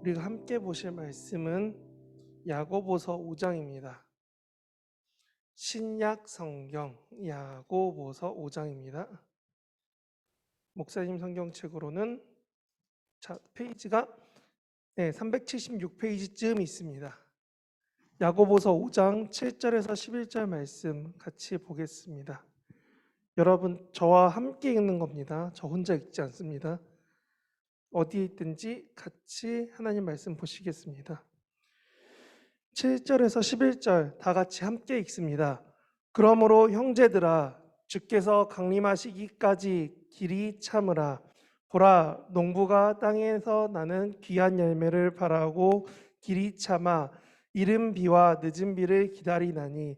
우리가 함께 보실 말씀은 야고보서 5장입니다. 신약 성경 야고보서 5장입니다. 목사님 성경책으로는 자, 페이지가 네, 376페이지쯤 있습니다. 야고보서 5장 7절에서 11절 말씀 같이 보겠습니다. 여러분 저와 함께 읽는 겁니다. 저 혼자 읽지 않습니다. 어디에 있든지 같이 하나님 말씀 보시겠습니다. 7절에서 11절 다 같이 함께 읽습니다. 그러므로 형제들아 주께서 강림하시기까지 길이 참으라 보라 농부가 땅에서 나는 귀한 열매를 바라고 길이 참아 이른 비와 늦은 비를 기다리나니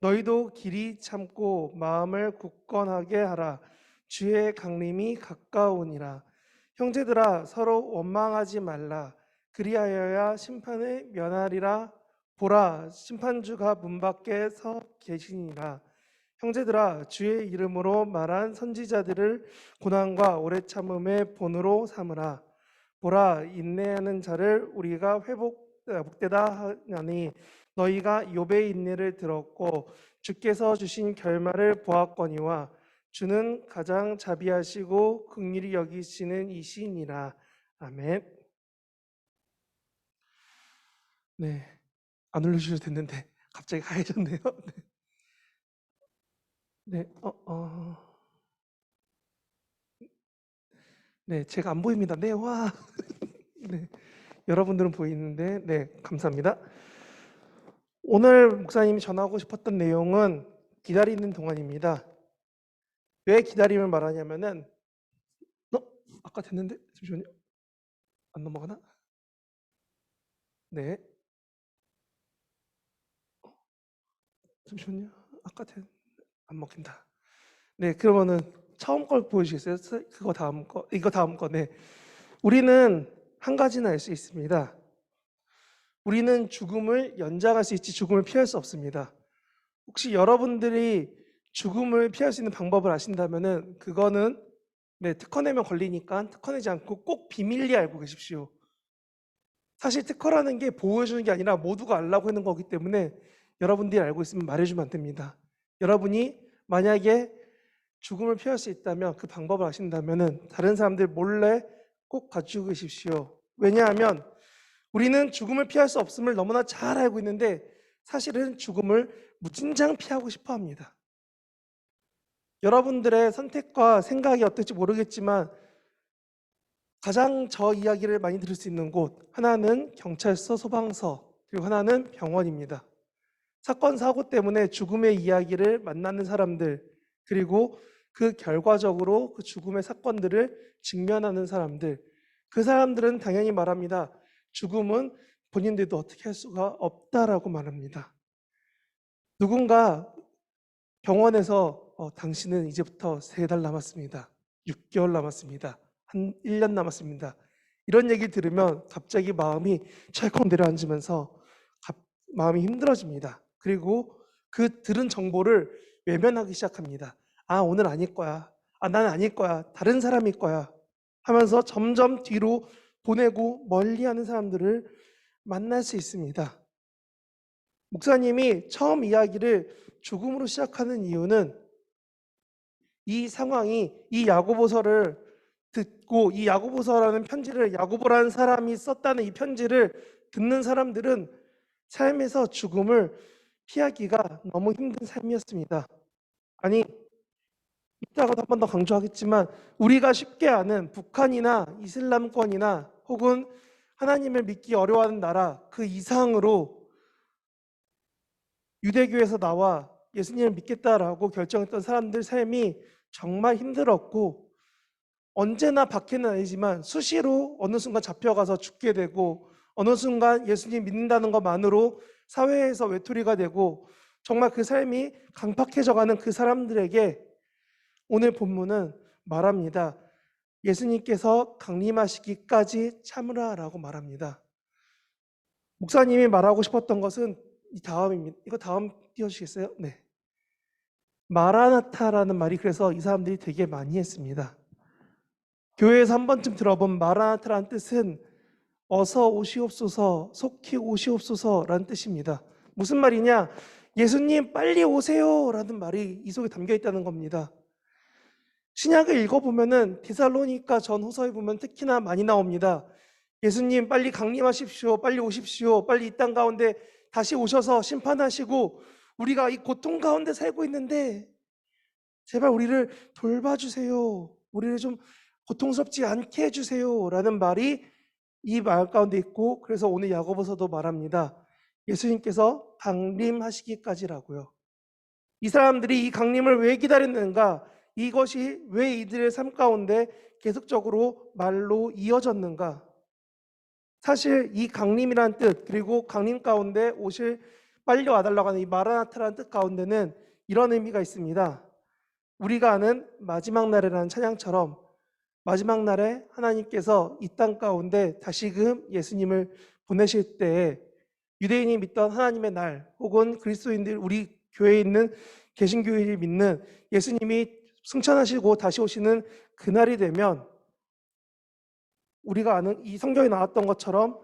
너희도 길이 참고 마음을 굳건하게 하라 주의 강림이 가까우니라 형제들아 서로 원망하지 말라. 그리하여야 심판을 면하리라. 보라 심판주가 문 밖에 서 계시니라. 형제들아 주의 이름으로 말한 선지자들을 고난과 오래 참음의 본으로 삼으라. 보라 인내하는 자를 우리가 회복 복되다 하니 너희가 욥의 인내를 들었고 주께서 주신 결말을 보았거니와 주는 가장 자비하시고 긍휼히 여기시는 이시니라 아멘. 네, 안 올려주셔도 됐는데 갑자기 하얘졌네요. 네, 네, 어, 어, 네, 제가 안 보입니다. 네, 와, 네, 여러분들은 보이는데, 네, 감사합니다. 오늘 목사님이 전하고 싶었던 내용은 기다리는 동안입니다. 왜 기다림을 말하냐면은, 어, 아까 됐는데 잠시만요. 안 넘어가나? 네. 어, 잠시만요. 아까 된, 안 먹힌다. 네, 그러면은 처음 걸 보여주시겠어요? 스- 그거 다음 거, 이거 다음 거. 네. 우리는 한 가지는 알 수 있습니다. 우리는 죽음을 연장할 수 있지 죽음을 피할 수 없습니다. 혹시 여러분들이 죽음을 피할 수 있는 방법을 아신다면은 그거는 네, 특허내면 걸리니까 특허내지 않고 꼭 비밀리 알고 계십시오. 사실 특허라는 게 보호해주는 게 아니라 모두가 알라고 하는 거기 때문에 여러분들이 알고 있으면 말해주면 안 됩니다. 여러분이 만약에 죽음을 피할 수 있다면 그 방법을 아신다면은 다른 사람들 몰래 꼭 가지고 계십시오. 왜냐하면 우리는 죽음을 피할 수 없음을 너무나 잘 알고 있는데 사실은 죽음을 무진장 피하고 싶어 합니다. 여러분들의 선택과 생각이 어떨지 모르겠지만 가장 저 이야기를 많이 들을 수 있는 곳 하나는 경찰서, 소방서, 그리고 하나는 병원입니다. 사건 사고 때문에 죽음의 이야기를 만나는 사람들 그리고 그 결과적으로 그 죽음의 사건들을 직면하는 사람들 그 사람들은 당연히 말합니다. 죽음은 본인들도 어떻게 할 수가 없다라고 말합니다. 누군가 병원에서 어, 당신은 이제부터 세 달 남았습니다. 6개월 남았습니다. 한 1년 남았습니다. 이런 얘기 들으면 갑자기 마음이 철컥 내려앉으면서 갑- 마음이 힘들어집니다. 그리고 그 들은 정보를 외면하기 시작합니다. 아, 오늘 아닐 거야. 아, 나는 아닐 거야. 다른 사람일 거야. 하면서 점점 뒤로 보내고 멀리 하는 사람들을 만날 수 있습니다. 목사님이 처음 이야기를 죽음으로 시작하는 이유는 이 상황이 이 야고보서를 듣고 이 야고보서라는 편지를 야고보라는 사람이 썼다는 이 편지를 듣는 사람들은 삶에서 죽음을 피하기가 너무 힘든 삶이었습니다. 아니 이따가도 한 번 더 강조하겠지만 우리가 쉽게 아는 북한이나 이슬람권이나 혹은 하나님을 믿기 어려워하는 나라 그 이상으로 유대교에서 나와 예수님을 믿겠다라고 결정했던 사람들 삶이 정말 힘들었고 언제나 박해는 아니지만 수시로 어느 순간 잡혀가서 죽게 되고 어느 순간 예수님 믿는다는 것만으로 사회에서 외톨이가 되고 정말 그 삶이 강팍해져가는 그 사람들에게 오늘 본문은 말합니다. 예수님께서 강림하시기까지 참으라라고 말합니다. 목사님이 말하고 싶었던 것은 이 다음입니다. 이거 다음 띄워주시겠어요? 네. 마라나타라는 말이 그래서 이 사람들이 되게 많이 했습니다. 교회에서 한 번쯤 들어본 마라나타라는 뜻은 어서 오시옵소서, 속히 오시옵소서라는 뜻입니다. 무슨 말이냐? 예수님 빨리 오세요라는 말이 이 속에 담겨 있다는 겁니다. 신약을 읽어보면은 디살로니가 전후서에 보면 특히나 많이 나옵니다. 예수님 빨리 강림하십시오. 빨리 오십시오. 빨리 이 땅 가운데 다시 오셔서 심판하시고 우리가 이 고통 가운데 살고 있는데 제발 우리를 돌봐주세요. 우리를 좀 고통스럽지 않게 해주세요. 라는 말이 이 말 가운데 있고 그래서 오늘 야고보서도 말합니다. 예수님께서 강림하시기까지라고요. 이 사람들이 이 강림을 왜 기다렸는가? 이것이 왜 이들의 삶 가운데 계속적으로 말로 이어졌는가? 사실 이 강림이란 뜻 그리고 강림 가운데 오실 빨리 와달라고 하는 이 마라나타라는 뜻 가운데는 이런 의미가 있습니다. 우리가 아는 마지막 날이라는 찬양처럼 마지막 날에 하나님께서 이 땅 가운데 다시금 예수님을 보내실 때에 유대인이 믿던 하나님의 날 혹은 그리스도인들 우리 교회에 있는 개신교인이 믿는 예수님이 승천하시고 다시 오시는 그날이 되면 우리가 아는 이 성경에 나왔던 것처럼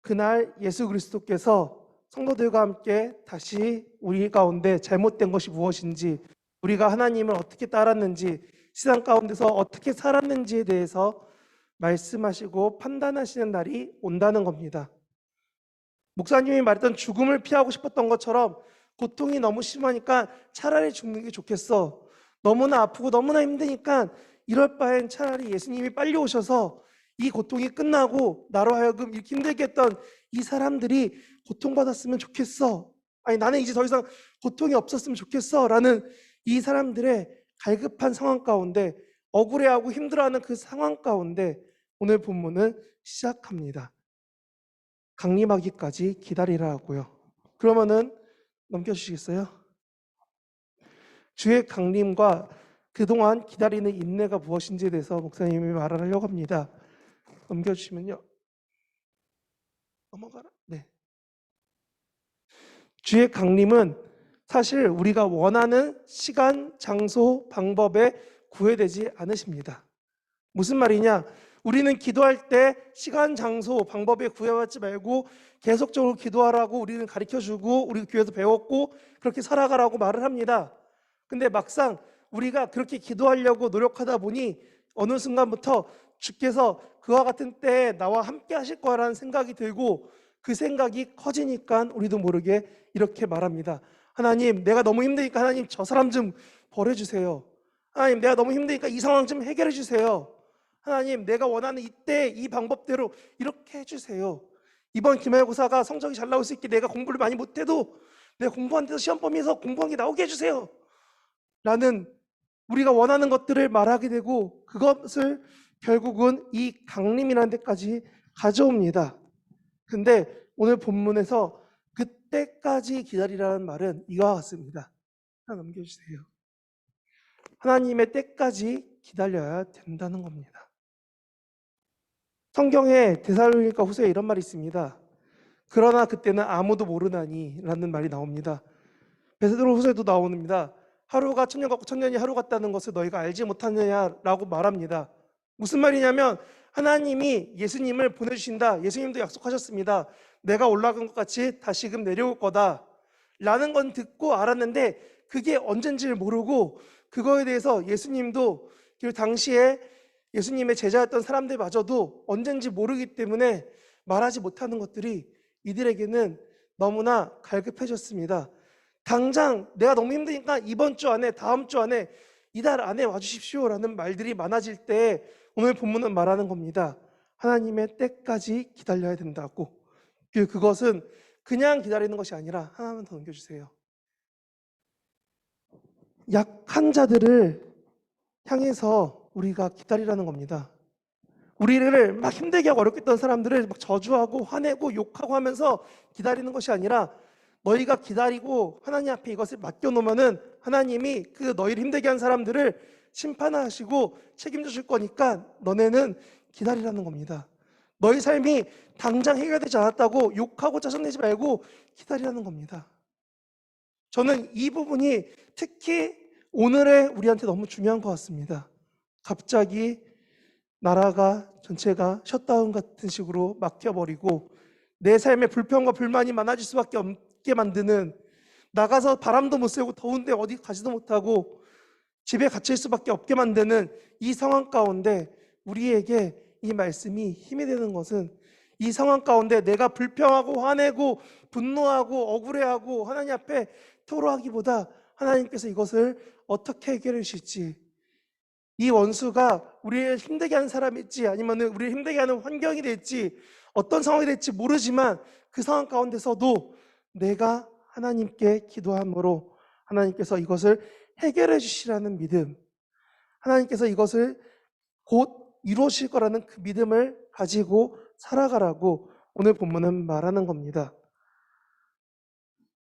그날 예수 그리스도께서 성도들과 함께 다시 우리 가운데 잘못된 것이 무엇인지 우리가 하나님을 어떻게 따랐는지 세상 가운데서 어떻게 살았는지에 대해서 말씀하시고 판단하시는 날이 온다는 겁니다. 목사님이 말했던 죽음을 피하고 싶었던 것처럼 고통이 너무 심하니까 차라리 죽는 게 좋겠어. 너무나 아프고 너무나 힘드니까 이럴 바엔 차라리 예수님이 빨리 오셔서 이 고통이 끝나고 나로 하여금 이렇게 힘들게 했던 이 사람들이 고통받았으면 좋겠어. 아니 나는 이제 더 이상 고통이 없었으면 좋겠어. 라는 이 사람들의 갈급한 상황 가운데 억울해하고 힘들어하는 그 상황 가운데 오늘 본문은 시작합니다. 강림하기까지 기다리라 하고요. 그러면은 넘겨주시겠어요? 주의 강림과 그동안 기다리는 인내가 무엇인지에 대해서 목사님이 말을 하려고 합니다. 넘겨주시면요. 넘어가라. 네. 주의 강림은 사실 우리가 원하는 시간, 장소, 방법에 구애되지 않으십니다. 무슨 말이냐? 우리는 기도할 때 시간, 장소, 방법에 구애받지 말고 계속적으로 기도하라고 우리는 가르쳐 주고 우리 교회에서 배웠고 그렇게 살아가라고 말을 합니다. 근데 막상 우리가 그렇게 기도하려고 노력하다 보니 어느 순간부터 주께서 그와 같은 때에 나와 함께 하실 거라는 생각이 들고 그 생각이 커지니까 우리도 모르게 이렇게 말합니다. 하나님, 내가 너무 힘드니까 하나님 저 사람 좀 버려주세요. 하나님, 내가 너무 힘드니까 이 상황 좀 해결해 주세요. 하나님, 내가 원하는 이때 이 방법대로 이렇게 해주세요. 이번 기말고사가 성적이 잘 나올 수 있게 내가 공부를 많이 못해도 내가 공부한 데서 시험 범위에서 공부한 게 나오게 해주세요. 라는 우리가 원하는 것들을 말하게 되고 그것을 결국은 이 강림이라는 데까지 가져옵니다. 근데 오늘 본문에서 그때까지 기다리라는 말은 이와 같습니다. 하나 넘겨주세요. 하나님의 때까지 기다려야 된다는 겁니다. 성경에 데살로니가 후서에 이런 말이 있습니다. 그러나 그때는 아무도 모르나니라는 말이 나옵니다. 베드로 후서에도 나옵니다. 하루가 천년 같고 천년이 하루 같다는 것을 너희가 알지 못하느냐라고 말합니다. 무슨 말이냐면 하나님이 예수님을 보내주신다. 예수님도 약속하셨습니다. 내가 올라간 것 같이 다시금 내려올 거다. 라는 건 듣고 알았는데 그게 언젠지를 모르고 그거에 대해서 예수님도 그 당시에 예수님의 제자였던 사람들마저도 언젠지 모르기 때문에 말하지 못하는 것들이 이들에게는 너무나 갈급해졌습니다. 당장 내가 너무 힘드니까 이번 주 안에 다음 주 안에 이달 안에 와주십시오 라는 말들이 많아질 때 오늘 본문은 말하는 겁니다. 하나님의 때까지 기다려야 된다고. 그 그것은 그냥 기다리는 것이 아니라 하나만 더 넘겨주세요. 약한 자들을 향해서 우리가 기다리라는 겁니다. 우리를 막 힘들게 하고 어렵게 했던 사람들을 막 저주하고 화내고 욕하고 하면서 기다리는 것이 아니라 너희가 기다리고 하나님 앞에 이것을 맡겨놓으면은 하나님이 그 너희를 힘들게 한 사람들을 심판하시고 책임져 줄 거니까 너네는 기다리라는 겁니다. 너희 삶이 당장 해결되지 않았다고 욕하고 짜증내지 말고 기다리라는 겁니다. 저는 이 부분이 특히 오늘의 우리한테 너무 중요한 것 같습니다. 갑자기 나라가 전체가 셧다운 같은 식으로 막혀버리고 내 삶에 불평과 불만이 많아질 수밖에 없게 만드는 나가서 바람도 못 쐬고 더운데 어디 가지도 못하고 집에 갇힐 수밖에 없게 만드는 이 상황 가운데 우리에게 이 말씀이 힘이 되는 것은 이 상황 가운데 내가 불평하고 화내고 분노하고 억울해하고 하나님 앞에 토로하기보다 하나님께서 이것을 어떻게 해결해 주실지 이 원수가 우리를 힘들게 하는 사람일지 아니면 우리를 힘들게 하는 환경이 될지 어떤 상황이 될지 모르지만 그 상황 가운데서도 내가 하나님께 기도함으로 하나님께서 이것을 해결해 주시라는 믿음 하나님께서 이것을 곧 이루어질 거라는 그 믿음을 가지고 살아가라고 오늘 본문은 말하는 겁니다.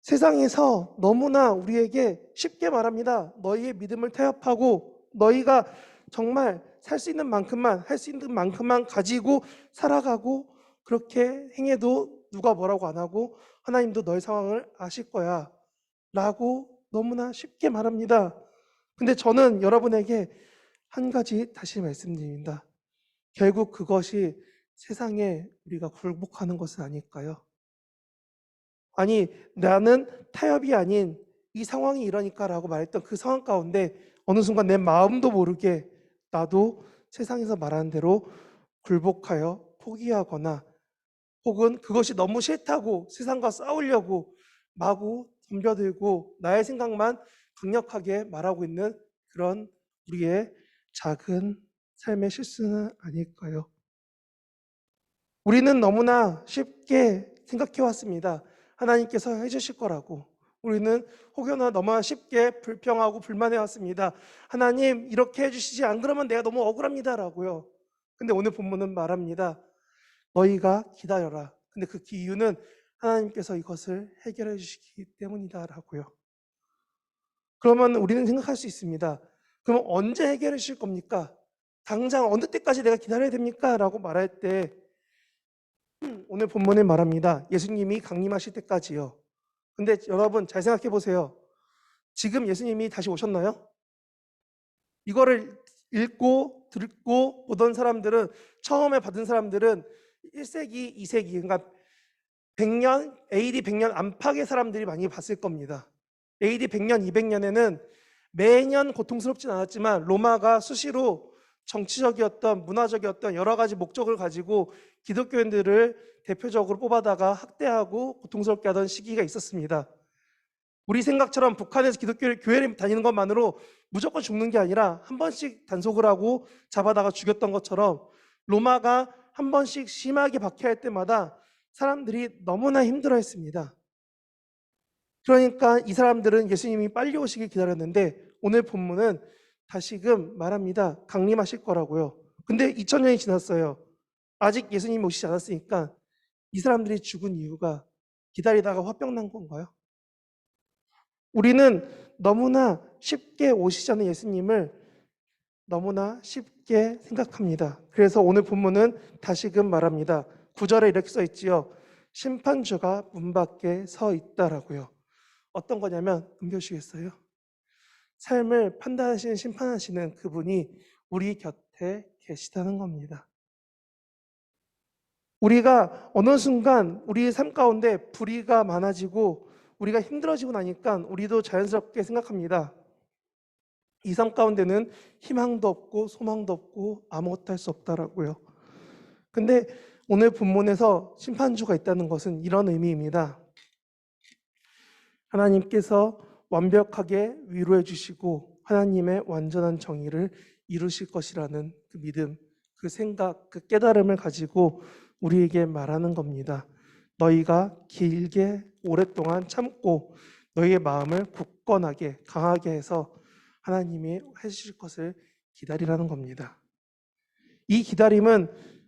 세상에서 너무나 우리에게 쉽게 말합니다. 너희의 믿음을 태엽하고 너희가 정말 살 수 있는 만큼만 할 수 있는 만큼만 가지고 살아가고 그렇게 행해도 누가 뭐라고 안 하고 하나님도 너의 상황을 아실 거야 라고 너무나 쉽게 말합니다. 근데 저는 여러분에게 한 가지 다시 말씀드립니다. 결국 그것이 세상에 우리가 굴복하는 것은 아닐까요? 아니, 나는 타협이 아닌 이 상황이 이러니까 라고 말했던 그 상황 가운데 어느 순간 내 마음도 모르게 나도 세상에서 말하는 대로 굴복하여 포기하거나 혹은 그것이 너무 싫다고 세상과 싸우려고 마구 덤벼들고 나의 생각만 강력하게 말하고 있는 그런 우리의 작은 삶의 실수는 아닐까요? 우리는 너무나 쉽게 생각해 왔습니다. 하나님께서 해주실 거라고. 우리는 혹여나 너무나 쉽게 불평하고 불만해 왔습니다. 하나님, 이렇게 해주시지 안 그러면 내가 너무 억울합니다라고요. 근데 오늘 본문은 말합니다. 너희가 기다려라. 근데 그 이유는 하나님께서 이것을 해결해 주시기 때문이다라고요. 그러면 우리는 생각할 수 있습니다. 그럼 언제 해결해 주실 겁니까? 당장 어느 때까지 내가 기다려야 됩니까? 라고 말할 때 오늘 본문에 말합니다. 예수님이 강림하실 때까지요. 근데 여러분 잘 생각해 보세요. 지금 예수님이 다시 오셨나요? 이거를 읽고 듣고 보던 사람들은 처음에 받은 사람들은 1세기, 2세기 그러니까 100년, AD 100년 안팎의 사람들이 많이 봤을 겁니다. AD 100년, 200년에는 매년 고통스럽진 않았지만 로마가 수시로 정치적이었던 문화적이었던 여러 가지 목적을 가지고 기독교인들을 대표적으로 뽑아다가 학대하고 고통스럽게 하던 시기가 있었습니다. 우리 생각처럼 북한에서 기독교 교회를 다니는 것만으로 무조건 죽는 게 아니라 한 번씩 단속을 하고 잡아다가 죽였던 것처럼 로마가 한 번씩 심하게 박해할 때마다 사람들이 너무나 힘들어 했습니다. 그러니까 이 사람들은 예수님이 빨리 오시길 기다렸는데 오늘 본문은 다시금 말합니다. 강림하실 거라고요. 근데 2000년이 지났어요. 아직 예수님이 오시지 않았으니까 이 사람들이 죽은 이유가 기다리다가 화병 난 건가요? 우리는 너무나 쉽게 오시지 않은 예수님을 너무나 쉽게 생각합니다. 그래서 오늘 본문은 다시금 말합니다. 구절에 이렇게 써 있지요. 심판주가 문 밖에 서 있다라고요. 어떤 거냐면 음표시겠어요? 삶을 판단하시는 심판하시는 그분이 우리 곁에 계시다는 겁니다. 우리가 어느 순간 우리의 삶 가운데 불의가 많아지고 우리가 힘들어지고 나니까 우리도 자연스럽게 생각합니다. 이 삶 가운데는 희망도 없고 소망도 없고 아무것도 할 수 없다라고요. 근데 오늘 본문에서 심판주가 있다는 것은 이런 의미입니다. 하나님께서 완벽하게 위로해 주시고 하나님의 완전한 정의를 이루실 것이라는 그 믿음, 그 생각, 그 깨달음을 가지고 우리에게 말하는 겁니다. 너희가 길게 오랫동안 참고 너희의 마음을 굳건하게 강하게 해서 하나님이 해주실 것을 기다리라는 겁니다. 이 기다림은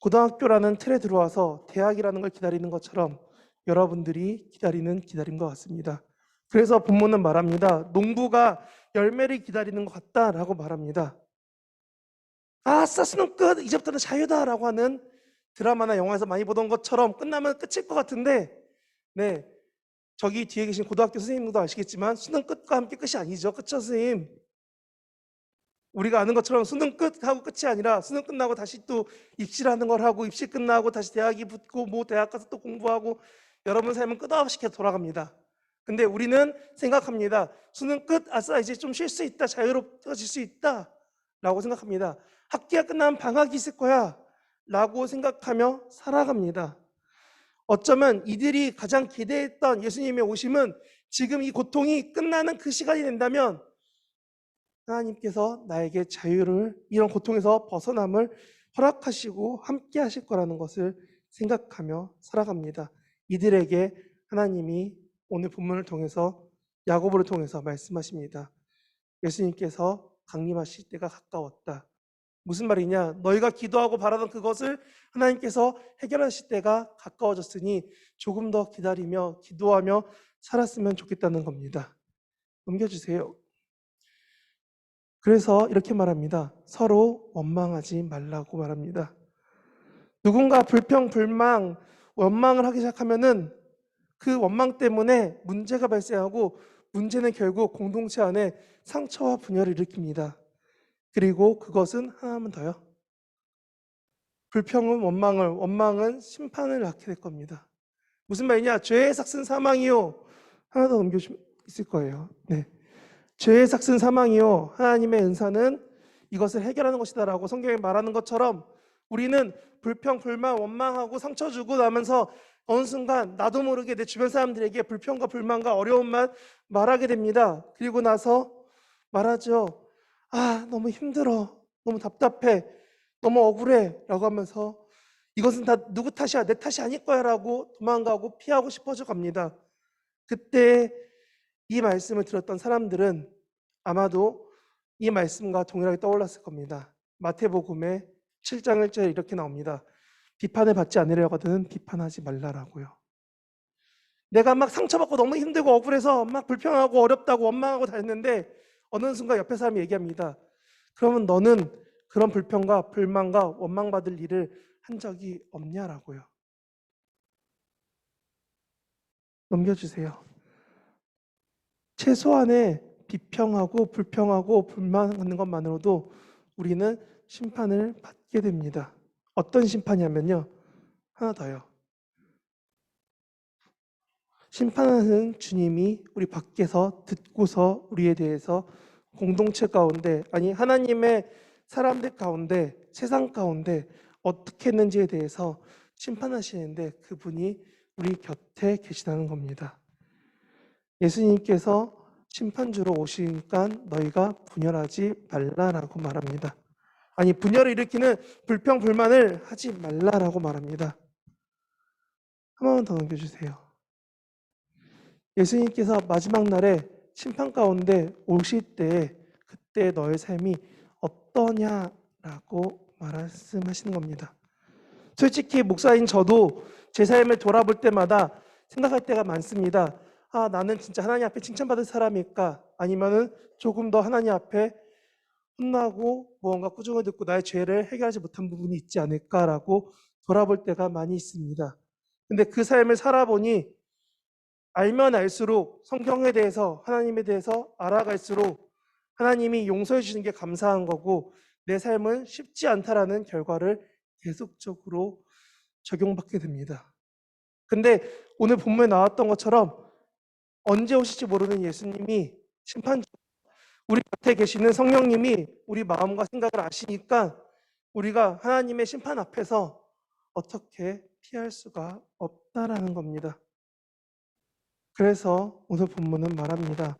고등학교라는 틀에 들어와서 대학이라는 걸 기다리는 것처럼 여러분들이 기다리는 기다림과 같습니다. 그래서 본문은 말합니다. 농부가 열매를 기다리는 것 같다라고 말합니다. 아싸 수능 끝 이제부터는 자유다 라고 하는 드라마나 영화에서 많이 보던 것처럼 끝나면 끝일 것 같은데 네 저기 뒤에 계신 고등학교 선생님도 아시겠지만 수능 끝과 함께 끝이 아니죠 그쵸 선생님 우리가 아는 것처럼 수능 끝하고 끝이 아니라 수능 끝나고 다시 또 입시라는 걸 하고 입시 끝나고 다시 대학이 붙고 뭐 대학 가서 또 공부하고 여러분 삶은 끝없이 계속 돌아갑니다. 근데 우리는 생각합니다. 수능 끝, 아싸 이제 좀 쉴 수 있다, 자유로워질 수 있다 라고 생각합니다. 학기가 끝나면 방학이 있을 거야 라고 생각하며 살아갑니다. 어쩌면 이들이 가장 기대했던 예수님의 오심은 지금 이 고통이 끝나는 그 시간이 된다면 하나님께서 나에게 자유를 이런 고통에서 벗어남을 허락하시고 함께 하실 거라는 것을 생각하며 살아갑니다. 이들에게 하나님이 오늘 본문을 통해서 야고보를 통해서 말씀하십니다. 예수님께서 강림하실 때가 가까웠다. 무슨 말이냐? 너희가 기도하고 바라던 그것을 하나님께서 해결하실 때가 가까워졌으니 조금 더 기다리며 기도하며 살았으면 좋겠다는 겁니다. 넘겨주세요. 그래서 이렇게 말합니다. 서로 원망하지 말라고 말합니다. 누군가 불평, 불망, 원망을 하기 시작하면은 그 원망 때문에 문제가 발생하고 문제는 결국 공동체 안에 상처와 분열을 일으킵니다. 그리고 그것은 하나만 더요. 불평은 원망을, 원망은 심판을 낳게 될 겁니다. 무슨 말이냐? 죄의 삭슨 사망이요. 하나 더 넘겨주면 있을 거예요. 네. 죄의 삭슨 사망이요. 하나님의 은사는 이것을 해결하는 것이다라고 성경에 말하는 것처럼 우리는 불평, 불만, 원망하고 상처 주고 나면서 어느 순간 나도 모르게 내 주변 사람들에게 불평과 불만과 어려움만 말하게 됩니다. 그리고 나서 말하죠. 아, 너무 힘들어. 너무 답답해. 너무 억울해. 라고 하면서 이것은 다 누구 탓이야. 내 탓이 아닐 거야. 라고 도망가고 피하고 싶어져 갑니다. 그때 이 말씀을 들었던 사람들은 아마도 이 말씀과 동일하게 떠올랐을 겁니다. 마태복음의 7장 1절에 이렇게 나옵니다. 비판을 받지 않으려거든 비판하지 말라라고요. 내가 막 상처받고 너무 힘들고 억울해서 막 불평하고 어렵다고 원망하고 다 했는데 어느 순간 옆에 사람이 얘기합니다. 그러면 너는 그런 불평과 불만과 원망받을 일을 한 적이 없냐라고요. 넘겨주세요. 최소한의 비평하고 불평하고 불만하는 것만으로도 우리는 심판을 받게 됩니다. 어떤 심판이냐면요. 하나 더요. 심판하는 주님이 우리 밖에서 듣고서 우리에 대해서 공동체 가운데 아니 하나님의 사람들 가운데 세상 가운데 어떻게 했는지에 대해서 심판하시는데 그분이 우리 곁에 계시다는 겁니다. 예수님께서 심판주로 오시니까 너희가 분열하지 말라라고 말합니다. 아니 분열을 일으키는 불평 불만을 하지 말라라고 말합니다. 한 번만 더 넘겨주세요. 예수님께서 마지막 날에 심판 가운데 오실 때 그때 너의 삶이 어떠냐라고 말씀하시는 겁니다. 솔직히 목사인 저도 제 삶을 돌아볼 때마다 생각할 때가 많습니다. 아, 나는 진짜 하나님 앞에 칭찬받을 사람일까? 아니면은 조금 더 하나님 앞에 혼나고 무언가 꾸중을 듣고 나의 죄를 해결하지 못한 부분이 있지 않을까라고 돌아볼 때가 많이 있습니다. 근데 그 삶을 살아보니 알면 알수록 성경에 대해서 하나님에 대해서 알아갈수록 하나님이 용서해 주시는 게 감사한 거고 내 삶은 쉽지 않다라는 결과를 계속적으로 적용받게 됩니다. 근데 오늘 본문에 나왔던 것처럼 언제 오실지 모르는 예수님이 심판 우리 곁에 계시는 성령님이 우리 마음과 생각을 아시니까 우리가 하나님의 심판 앞에서 어떻게 피할 수가 없다라는 겁니다. 그래서 오늘 본문은 말합니다.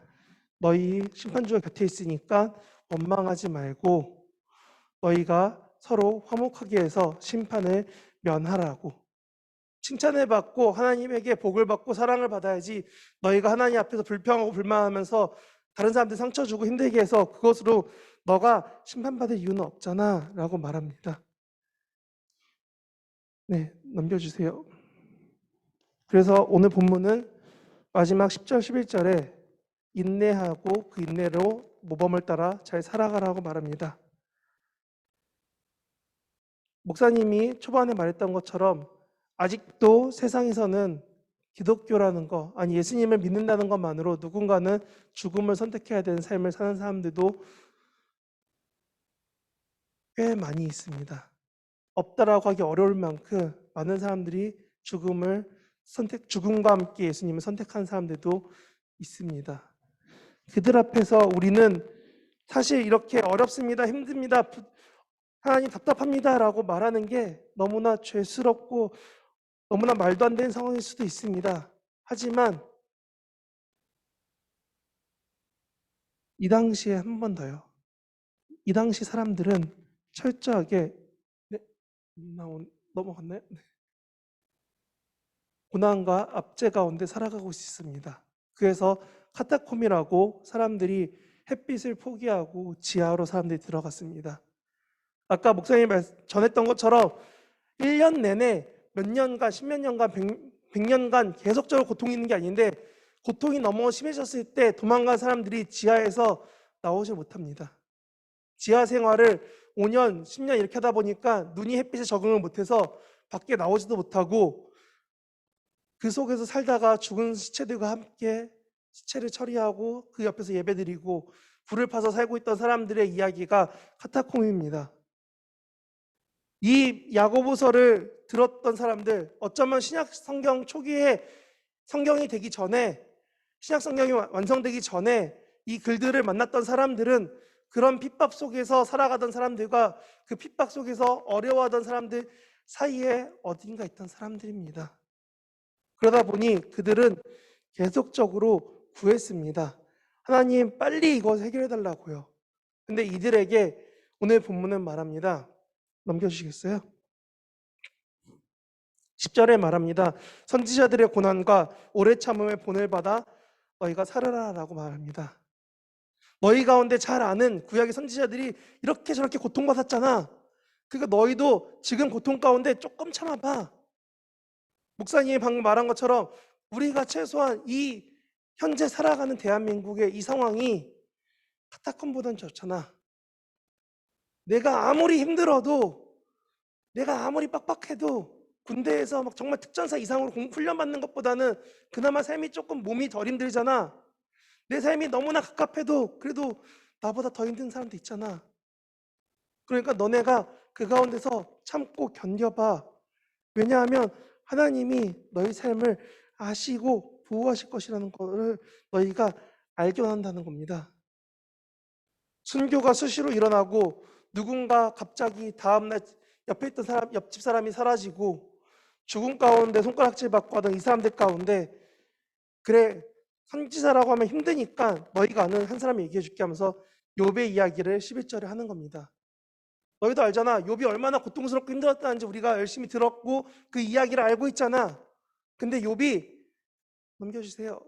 너희 심판주가 곁에 있으니까 원망하지 말고 너희가 서로 화목하게 해서 심판을 면하라고 칭찬을 받고 하나님에게 복을 받고 사랑을 받아야지 너희가 하나님 앞에서 불평하고 불만하면서 다른 사람들 상처 주고 힘들게 해서 그것으로 너가 심판받을 이유는 없잖아 라고 말합니다. 네, 넘겨주세요. 그래서 오늘 본문은 마지막 10절, 11절에 인내하고 그 인내로 모범을 따라 잘 살아가라고 말합니다. 목사님이 초반에 말했던 것처럼 아직도 세상에서는 기독교라는 거, 아니 예수님을 믿는다는 것만으로 누군가는 죽음을 선택해야 되는 삶을 사는 사람들도 꽤 많이 있습니다. 없다라고 하기 어려울 만큼 많은 사람들이 죽음을 선택, 죽음과 함께 예수님을 선택한 사람들도 있습니다. 그들 앞에서 우리는 사실 이렇게 어렵습니다, 힘듭니다, 부- 하나님 답답합니다라고 말하는 게 너무나 죄스럽고 너무나 말도 안 되는 상황일 수도 있습니다. 하지만 이 당시에 한 번 더요. 이 당시 사람들은 철저하게 네, 나온 넘어갔나요? 네. 고난과 압제 가운데 살아가고 있습니다. 그래서 카타콤이라고 사람들이 햇빛을 포기하고 지하로 사람들이 들어갔습니다. 아까 목사님이 말- 전했던 것처럼 1년 내내 몇 년간, 십몇 년간, 백, 백 년간 계속적으로 고통이 있는 게 아닌데 고통이 너무 심해졌을 때 도망간 사람들이 지하에서 나오지 못합니다. 지하 생활을 5년, 10년 이렇게 하다 보니까 눈이 햇빛에 적응을 못해서 밖에 나오지도 못하고 그 속에서 살다가 죽은 시체들과 함께 시체를 처리하고 그 옆에서 예배드리고 불을 파서 살고 있던 사람들의 이야기가 카타콤입니다. 이 야고보서를 들었던 사람들 어쩌면 신약 성경 초기에 성경이 되기 전에 신약 성경이 완- 완성되기 전에 이 글들을 만났던 사람들은 그런 핍박 속에서 살아가던 사람들과 그 핍박 속에서 어려워하던 사람들 사이에 어딘가 있던 사람들입니다. 그러다 보니 그들은 계속적으로 구했습니다. 하나님 빨리 이거 해결해 달라고요. 근데 이들에게 오늘 본문은 말합니다. 넘겨주시겠어요? 10절에 말합니다. 선지자들의 고난과 오래 참음의 본을 받아 너희가 살아라 라고 말합니다. 너희 가운데 잘 아는 구약의 선지자들이 이렇게 저렇게 고통받았잖아. 그러니까 너희도 지금 고통 가운데 조금 참아봐. 목사님이 방금 말한 것처럼 우리가 최소한 이 현재 살아가는 대한민국의 이 상황이 카타콤보단 좋잖아. 내가 아무리 힘들어도 내가 아무리 빡빡해도 군대에서 막 정말 특전사 이상으로 공- 훈련 받는 것보다는 그나마 삶이 조금 몸이 덜 힘들잖아. 내 삶이 너무나 갑갑해도 그래도 나보다 더 힘든 사람도 있잖아. 그러니까 너네가 그 가운데서 참고 견뎌봐. 왜냐하면 하나님이 너희 삶을 아시고 보호하실 것이라는 것을 너희가 알게 한다는 겁니다. 순교가 수시로 일어나고 누군가 갑자기 다음날 옆에 있던 사람, 옆집 사람이 사라지고 죽음 가운데 손가락질 받고 하던 이 사람들 가운데 그래 선지자라고 하면 힘드니까 너희가 아는 한 사람이 얘기해 줄게 하면서 욥의 이야기를 11절에 하는 겁니다. 너희도 알잖아. 욥이 얼마나 고통스럽고 힘들었다는지 우리가 열심히 들었고 그 이야기를 알고 있잖아. 근데 욥이 넘겨주세요.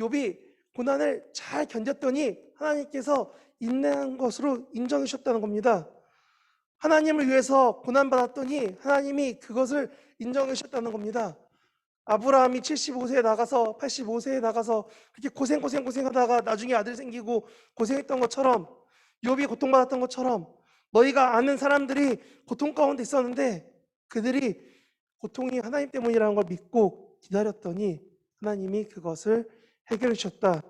욥이 고난을 잘 견뎠더니 하나님께서 인내한 것으로 인정해 주셨다는 겁니다. 하나님을 위해서 고난받았더니 하나님이 그것을 인정해 주셨다는 겁니다. 아브라함이 75세에 나가서 85세에 나가서 그렇게 고생 고생 고생하다가 나중에 아들 생기고 고생했던 것처럼 욥이 고통받았던 것처럼 너희가 아는 사람들이 고통 가운데 있었는데 그들이 고통이 하나님 때문이라는 걸 믿고 기다렸더니 하나님이 그것을 해결해 주셨다.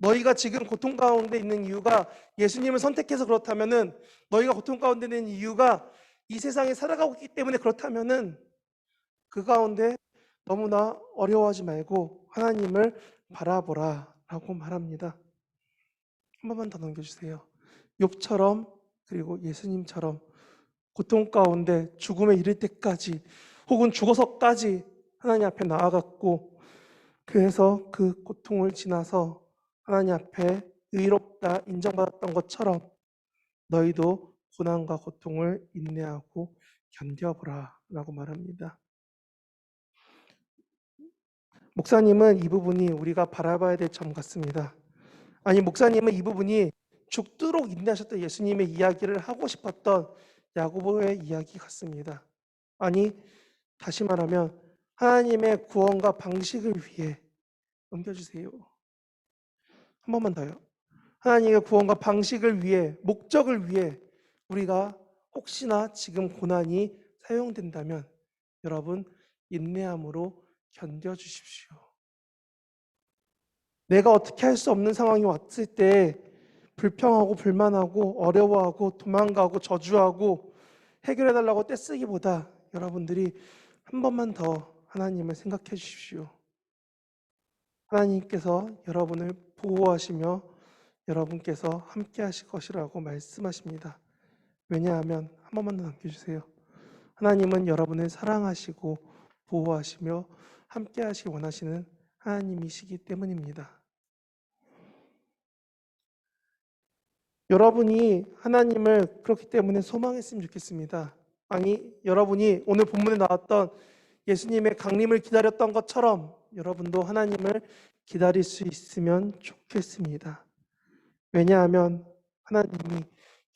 너희가 지금 고통 가운데 있는 이유가 예수님을 선택해서 그렇다면은 너희가 고통 가운데 있는 이유가 이 세상에 살아가고 있기 때문에 그렇다면은 그 가운데 너무나 어려워하지 말고 하나님을 바라보라라고 말합니다. 한 번만 더 넘겨주세요. 욥처럼 그리고 예수님처럼 고통 가운데 죽음에 이를 때까지 혹은 죽어서까지 하나님 앞에 나아갔고 그래서 그 고통을 지나서 하나님 앞에 의롭다 인정받았던 것처럼 너희도 고난과 고통을 인내하고 견뎌보라 라고 말합니다. 목사님은 이 부분이 우리가 바라봐야 될 점 같습니다. 아니 목사님은 이 부분이 죽도록 인내하셨던 예수님의 이야기를 하고 싶었던 야고보의 이야기 같습니다. 아니 다시 말하면 하나님의 구원과 방식을 위해 넘겨주세요. 한 번만 더요. 하나님의 구원과 방식을 위해 목적을 위해 우리가 혹시나 지금 고난이 사용된다면 여러분 인내함으로 견뎌 주십시오. 내가 어떻게 할 수 없는 상황이 왔을 때 불평하고 불만하고 어려워하고 도망가고 저주하고 해결해 달라고 떼쓰기보다 여러분들이 한 번만 더 하나님을 생각해 주십시오. 하나님께서 여러분을 보호하시며 여러분께서 함께 하실 것이라고 말씀하십니다. 왜냐하면 한 번만 더 남겨주세요. 하나님은 여러분을 사랑하시고 보호하시며 함께 하시기 원하시는 하나님이시기 때문입니다. 여러분이 하나님을 그렇기 때문에 소망했으면 좋겠습니다. 아니, 여러분이 오늘 본문에 나왔던 예수님의 강림을 기다렸던 것처럼 여러분도 하나님을 기다릴 수 있으면 좋겠습니다. 왜냐하면 하나님이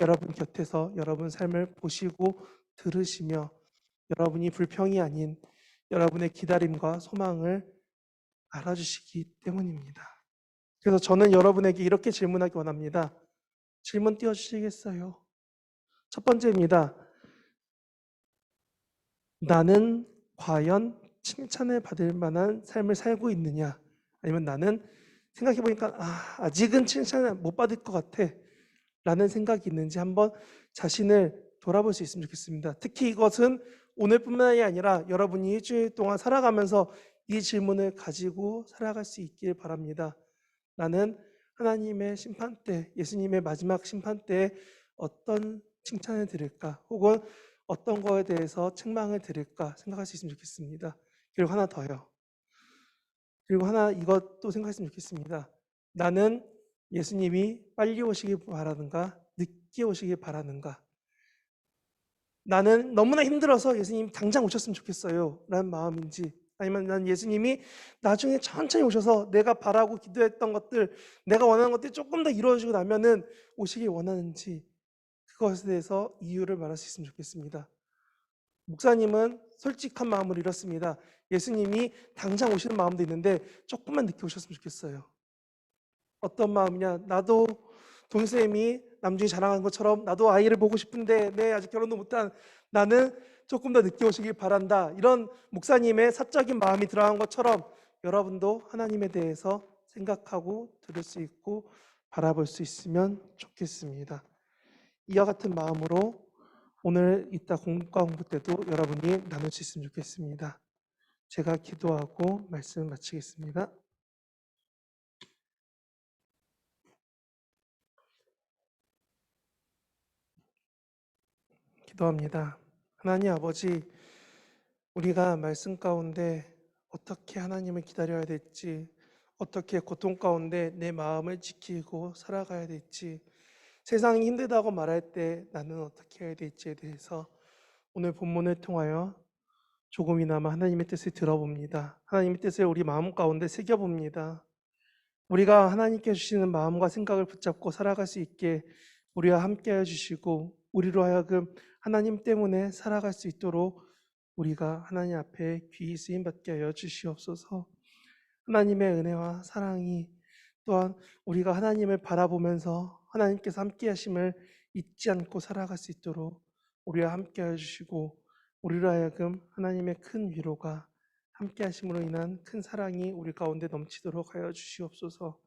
여러분 곁에서 여러분 삶을 보시고 들으시며 여러분이 불평이 아닌 여러분의 기다림과 소망을 알아주시기 때문입니다. 그래서 저는 여러분에게 이렇게 질문하기 원합니다. 질문 띄워주시겠어요? 첫 번째입니다. 나는 과연 칭찬을 받을 만한 삶을 살고 있느냐? 아니면 나는 생각해 보니까 아, 아직은 칭찬을 못 받을 것 같아. 라는 생각이 있는지 한번 자신을 돌아볼 수 있으면 좋겠습니다. 특히 이것은 오늘뿐만이 아니라 여러분이 일주일 동안 살아가면서 이 질문을 가지고 살아갈 수 있길 바랍니다. 나는 하나님의 심판 때, 예수님의 마지막 심판 때 어떤 칭찬을 들을까? 혹은 어떤 거에 대해서 책망을 들을까 생각할 수 있으면 좋겠습니다. 그리고 하나 더요. 그리고 하나 이것도 생각했으면 좋겠습니다. 나는 예수님이 빨리 오시길 바라는가, 늦게 오시길 바라는가. 나는 너무나 힘들어서 예수님 당장 오셨으면 좋겠어요. 라는 마음인지, 아니면 난 예수님이 나중에 천천히 오셔서 내가 바라고 기도했던 것들, 내가 원하는 것들이 조금 더 이루어지고 나면은 오시길 원하는지, 그것에 대해서 이유를 말할 수 있으면 좋겠습니다. 목사님은 솔직한 마음으로 이렇습니다. 예수님이 당장 오시는 마음도 있는데 조금만 늦게 오셨으면 좋겠어요. 어떤 마음이냐? 나도 동생이 남중이 자랑한 것처럼 나도 아이를 보고 싶은데 내 아직 결혼도 못한 나는 조금 더 늦게 오시길 바란다. 이런 목사님의 사적인 마음이 들어간 것처럼 여러분도 하나님에 대해서 생각하고 들을 수 있고 바라볼 수 있으면 좋겠습니다. 이와 같은 마음으로 오늘 이따 공과 공부 때도 여러분이 있으면 좋겠습니다. 제가 기도하고 말씀 마치겠습니다. 기도합니다. 하나님 아버지, 우리가 말씀 가운데 어떻게 하나님을 기다려야 될지, 어떻게 고통 가운데 내 마음을 지키고 살아가야 될지, 세상이 힘들다고 말할 때 나는 어떻게 해야 될지에 대해서 오늘 본문을 통하여 조금이나마 하나님의 뜻을 들어봅니다. 하나님의 뜻을 우리 마음 가운데 새겨봅니다. 우리가 하나님께 주시는 마음과 생각을 붙잡고 살아갈 수 있게 우리와 함께 해주시고 우리로 하여금 하나님 때문에 살아갈 수 있도록 우리가 하나님 앞에 귀히 쓰임 받게 하여 주시옵소서. 하나님의 은혜와 사랑이 또한 우리가 하나님을 바라보면서 하나님께서 함께 하심을 잊지 않고 살아갈 수 있도록 우리와 함께 해 주시고 우리로 하여금 하나님의 큰 위로가 함께 하심으로 인한 큰 사랑이 우리 가운데 넘치도록 하여 주시옵소서.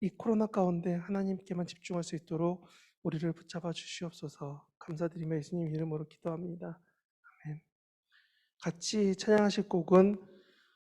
이 코로나 가운데 하나님께만 집중할 수 있도록 우리를 붙잡아 주시옵소서. 감사드리며 예수님 이름으로 기도합니다. 아멘. 같이 찬양하실 곡은